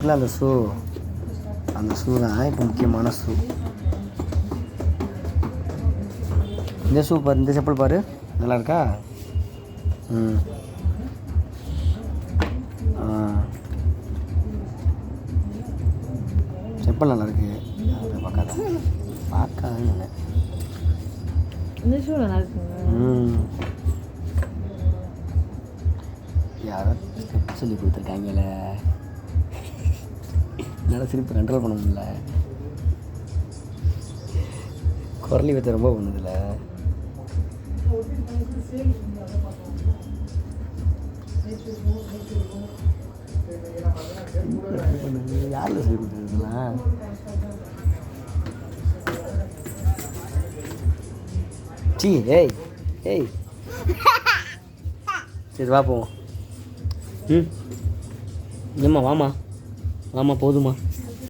இல்லை அந்த ஷூ. அந்த ஷூ தான் இப்போ முக்கியமான ஷூ. இந்த ஷூ பாரு இந்த செப்பல் பாரு. நல்லா இருக்கா? ம். செப்பல் நல்லா இருக்கு. பார்க்காத. பார்க்காத இந்த ஷூ நல்லா ம். யாரோ சொல்லி கொடுத்துருக்காங்கல்ல என்னால் சிரிப்பு கண்ட்ரோல் பண்ண முடியல. குரலி வச்ச ரொம்ப பண்ணுதில்ல யாரில் சொல்லி கொடுத்துருக்கலாம் சி ஏய் ஏய். சரி வா போவோம். ம். ஏம்மா வாமா ஆமாம் போதுமா